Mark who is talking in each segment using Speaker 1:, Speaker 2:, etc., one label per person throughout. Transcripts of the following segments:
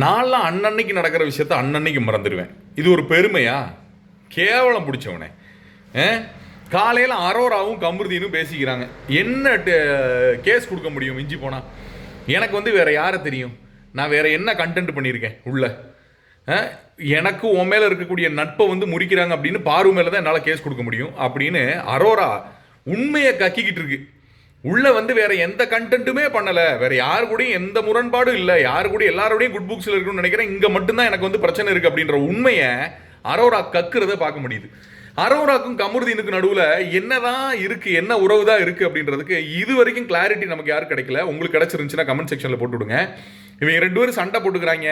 Speaker 1: நான்லாம் அன்னன்னைக்கு நடக்கிற விஷயத்த அன்னன்னைக்கு மறந்துடுவேன். இது ஒரு பெருமையா? கேவலம் பிடிச்சவனே. காலையில் அரோராவும் கமிருதினும் பேசிக்கிறாங்க. என்ன கேஸ் கொடுக்க முடியும் மிஞ்சி போனால் எனக்கு வந்து வேற யாரை தெரியும்? நான் வேறு என்ன கண்டென்ட் பண்ணியிருக்கேன்? உள்ள. எனக்கு உன் மேலே இருக்கக்கூடிய நட்பை வந்து முறிக்கிறாங்க அப்படின்னு பாரு மேலே தான் என்னால் கேஸ் கொடுக்க முடியும் அப்படின்னு அரோரா உண்மையை கக்கிக்கிட்டு இருக்கு. உள்ளே வந்து வேற எந்த கண்டென்ட்டுமே பண்ணலை. வேற யாரு கூடயும் எந்த முரண்பாடும் இல்லை. யாரு கூட எல்லாரோடையும் குட் புக்ஸில் இருக்குன்னு நினைக்கிறேன். இங்கே மட்டும்தான் எனக்கு வந்து பிரச்சனை இருக்குது அப்படின்ற உண்மையை அரோரா கக்குறத பார்க்க முடியுது. அரோராக்கும் கமருதீனுக்கு நடுவில் என்னதான் இருக்கு என்ன உறவு தான் இருக்கு அப்படின்றதுக்கு இது வரைக்கும் கிளாரிட்டி நமக்கு யாரும் கிடைக்கல. உங்களுக்கு கிடைச்சிருந்துச்சுன்னா கமெண்ட் செக்ஷனில் போட்டு விடுங்க இவங்க ரெண்டு பேரும் சண்டை போட்டுக்கிறாங்க.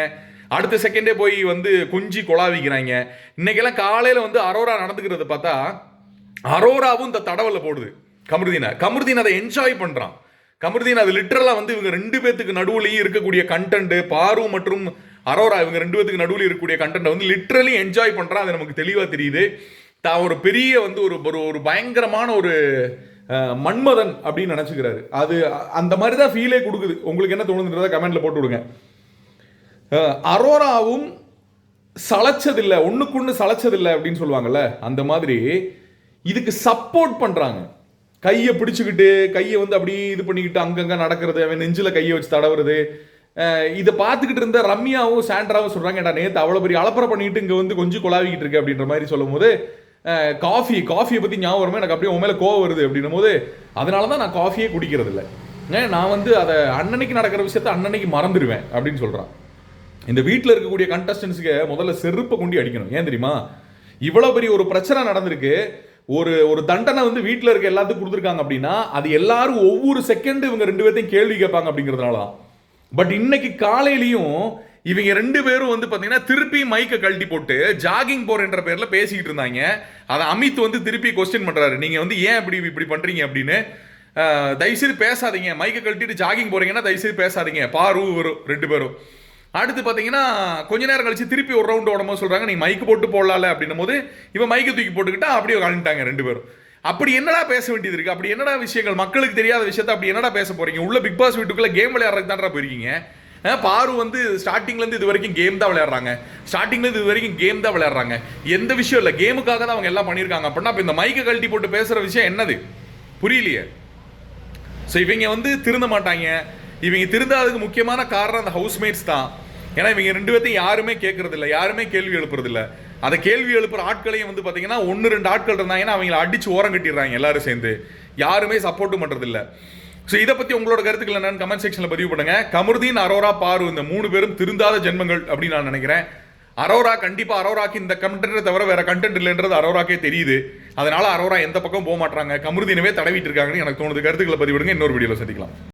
Speaker 1: அடுத்த செகண்டே போய் வந்து குஞ்சி கொலாவிக்கிறாங்க இன்னைக்கெல்லாம் காலையில் வந்து அரோரா நடந்துக்கிறத பார்த்தா அரோராவும் இந்த தடவல போடுது. கமருதீனை. கமருதீன் அதை என்ஜாய் பண்ணுறான் கமருதீன் அது லிட்ரலாக வந்து இவங்க ரெண்டு பேத்துக்கு நடுவுலையும் இருக்கக்கூடிய கண்டென்ட் பாரு மற்றும் அரோரா இவங்க ரெண்டு பேத்துக்கு நடுவில் இருக்கக்கூடிய கண்டென்ட் வந்து லிட்ரலி என்ஜாய் பண்ணுறான் அது நமக்கு தெளிவாக தெரியுது. தான் ஒரு பெரிய வந்து ஒரு ஒரு ஒரு பயங்கரமான ஒரு மன்மதன் அப்படின்னு நினச்சிக்கிறாரு. அது அந்த மாதிரி தான் ஃபீலே கொடுக்குது. உங்களுக்கு என்ன தோணுதுன்றதை கமெண்ட்டில் போட்டு விடுங்க. அரோராவும் சளைச்சதில்லை ஒன்று சளைச்சதில்லை அப்படின்னு சொல்லுவாங்கல்ல அந்த மாதிரி இதுக்கு சப்போர்ட் பண்ணுறாங்க கையை பிடிச்சிக்கிட்டு கையை வந்து அப்படியே இது பண்ணிக்கிட்டு அங்கங்கே நடக்கிறது அவன் நெஞ்சில் கையை வச்சு தடவுறது. இதை பார்த்துக்கிட்டு இருந்த ரம்யாவும் சாண்ட்ராவும் சொல்கிறாங்க ஏடா நேற்று அவ்வளோ பெரிய அலப்பறை பண்ணிட்டு இங்கே வந்து கொஞ்சம் குழாவிக்கிட்டு இருக்கு? அப்படின்ற மாதிரி சொல்லும் போது காஃபி காஃபியை பற்றி ஞாபகம் வரும்போது எனக்கு அப்படியே உன் மேலே கோவம் வருது. அப்படின்னும் போது அதனால தான் நான் காஃபியே குடிக்கிறது இல்லை. ஏன் நான் வந்து அதை அன்னன்னைக்கு நடக்கிற விஷயத்த அன்னன்னைக்கு மறந்துடுவேன் அப்படின்னு சொல்கிறான் இந்த வீட்டில் இருக்கக்கூடிய கண்டஸ்டன்ஸுக்கு முதல்ல செருப்பை கொண்டு அடிக்கணும். ஏன் தெரியுமா? இவ்வளோ பெரிய ஒரு பிரச்சனை நடந்திருக்கு. ஒரு ஒரு தண்டனை வந்து வீட்டில் இருக்க எல்லாத்துக்கும் கொடுத்துருக்காங்க அப்படின்னா அது எல்லாரும் ஒவ்வொரு செகண்டு இவங்க ரெண்டு பேர்த்தையும் கேள்வி கேட்பாங்க அப்படிங்கிறதுனால தான். பட் இன்னைக்கு காலையிலையும் இவங்க ரெண்டு பேரும் வந்து பார்த்தீங்கன்னா திருப்பி மைக்கை கழட்டி போட்டு ஜாகிங் போறேன்ற பேரில் பேசிக்கிட்டு இருந்தாங்க. அதை அமித் வந்து திருப்பி கொஸ்டின் பண்ணுறாரு நீங்கள் வந்து ஏன் இப்படி இப்படி பண்ணுறீங்க அப்படின்னு. தயவுசெய்து பேசாதீங்க. மைக்கை கழட்டிட்டு ஜாகிங் போறீங்கன்னா தயவுசெய்து பேசாதீங்க. பாரு வரும் ரெண்டு பேரும். அடுத்து பார்த்தீங்கன்னா கொஞ்ச நேரம் கழிச்சு திருப்பி ஒரு ரவுண்டு ஓடும்போது சொல்கிறாங்க நீ மைக்கு போட்டு போடலாம்ல அப்படின்னும் போது இவன் மைக்கை தூக்கி போட்டுக்கிட்டா அப்படியே கலந்துட்டாங்க ரெண்டு பேரும். அப்படி என்னடா பேச வேண்டியது இருக்கு? அப்படி என்னடா விஷயங்கள்? மக்களுக்கு தெரியாத விஷயத்த அப்படி என்னடா பேச போறீங்க? உள்ள பிக் பாஸ் வீட்டுக்குள்ள கேம் விளையாடுறதுக்கு தான்டா போயிருக்கீங்க? பாரு வந்து ஸ்டார்டிங்லேருந்து இது வரைக்கும் கேம் தான் விளையாடுறாங்க. ஸ்டார்டிங்லேருந்து இது வரைக்கும் கேம் தான் விளையாடுறாங்க. எந்த விஷயம் இல்லை. கேமுக்காக தான் அவங்க எல்லாம் பண்ணியிருக்காங்க. அப்படின்னா இப்போ இந்த மைக்கை கழட்டி போட்டு பேசுகிற விஷயம் என்னது? புரியலையே. ஸோ இவங்க வந்து திருந்த மாட்டாங்க. இவங்க திருந்தாததுக்கு முக்கியமான காரணம் அந்த ஹவுஸ்மேட்ஸ் தான். ஏன்னா இவங்க ரெண்டு பேர்த்தையும் யாருமே கேட்கறதில்ல யாருமே கேள்வி எழுப்புறதில்ல. அந்த அதை கேள்வி எழுப்புற ஆட்களையும் வந்து பார்த்தீங்கன்னா ஒன்று ரெண்டு ஆட்கள் இருந்தாங்கன்னா அவங்கள அடிச்சு ஓரம் கட்டிடுறாங்க எல்லாரும் சேர்ந்து. யாருமே சப்போர்ட்டும் பண்ணுறதில்ல ஸோ இதை பற்றி உங்களோட கருத்துக்கள் என்னன்னு கமெண்ட் செக்ஷனில் பதிவு பண்ணுங்க. கமருதீன் அரோரா பாரு இந்த மூணு பேரும் திருந்தாத ஜென்மங்கள் அப்படின்னு நான் நினைக்கிறேன். அரோரா கண்டிப்பாக அரோராக்கு இந்த கண்டென்ட்டை தவிர வேற கண்டென்ட் இல்லைன்றது அரோராக்கே தெரியுது. அதனால அரோரா எந்த பக்கம் போக மாட்டாங்க கமருதீனவே தடவிட்டு இருக்காங்கன்னு எனக்கு தோணுது. கருத்துக்களை பதிவிடுங்க. இன்னொரு வீடியோவில் சந்திக்கலாம்.